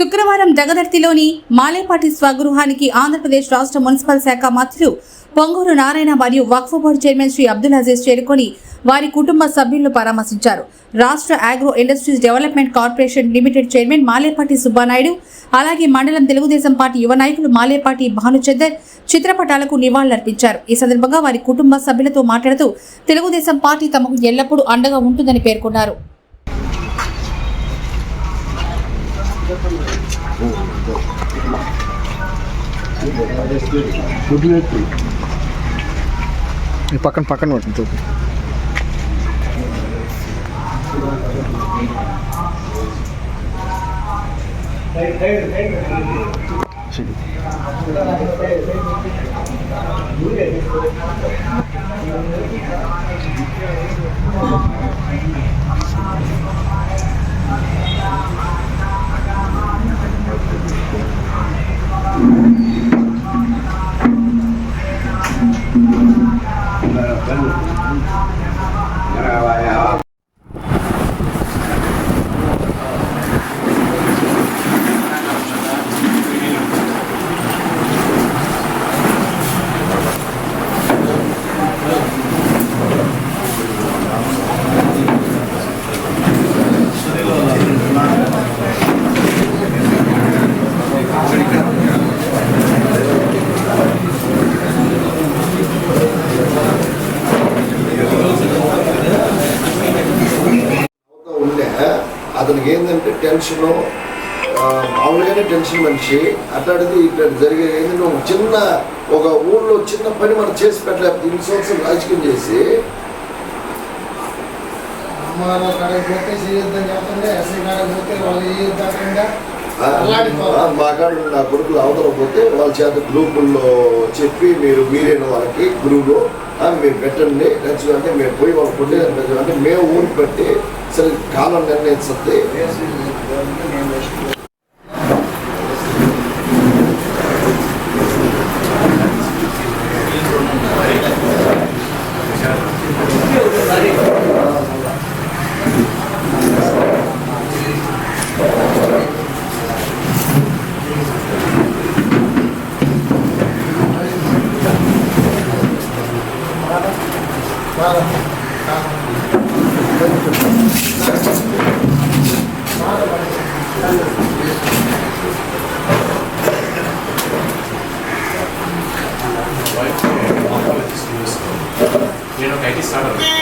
శుక్రవారం జగదర్తిలోని మాలేపాటి స్వగృహానికి ఆంధ్రప్రదేశ్ రాష్ట్ర మున్సిపల్ శాఖ మంత్రులు పొంగూరు నారాయణ మరియు వక్ఫ్ బోర్డు చైర్మన్ శ్రీ అబ్దుల్ అజీజ్ చేరుకొని వారి కుటుంబ సభ్యులను పరామర్శించారు. రాష్ట్ర agro industries development corporation limited chairman Malepati Subbanaidu అలాగే మండలం తెలుగుదేశం పార్టీ యువ నాయకులు మాలేపాటి భానుచందర్ చిత్రపటాలకు నివాళులర్పించారు. ఈ సందర్భంగా వారి కుటుంబ సభ్యులతో మాట్లాడుతూ తెలుగుదేశం పార్టీ తమకు ఎల్లప్పుడూ అండగా ఉంటుందని పేర్కొన్నారు. ఈ పక్కన పక్కన పట్టింది Dạ, rồi, rồi. ఏంటంటే టెన్షన్ మామూలుగానే టెన్షన్ మనిషి. అట్లాంటిది ఇక్కడ జరిగే ఏంటంటే ఒక చిన్న ఒక ఊళ్ళో చిన్న పని మనం చేసి పెట్టలేకపోతే ఇన్ని సంవత్సరాలు రాజకీయం చేసి. మా కాడ నా కొడుకులు అవతల పోతే వాళ్ళ చేత గ్రూపుల్లో చెప్పి మీరు మీరైన వాళ్ళకి గ్రూపు మీరు పెట్టండి. నచ్చిన అంటే మేము పోయి వాళ్ళు కొట్టేదని పెట్టండి అంటే మేము ఊరికి పెట్టి ಸರಿ ಕಾಲ ನಿರ್ಣಯಿಸುತ್ತೆ Thank you. నేను ఒక ఐటీ స్టార్ట్ అవుతాను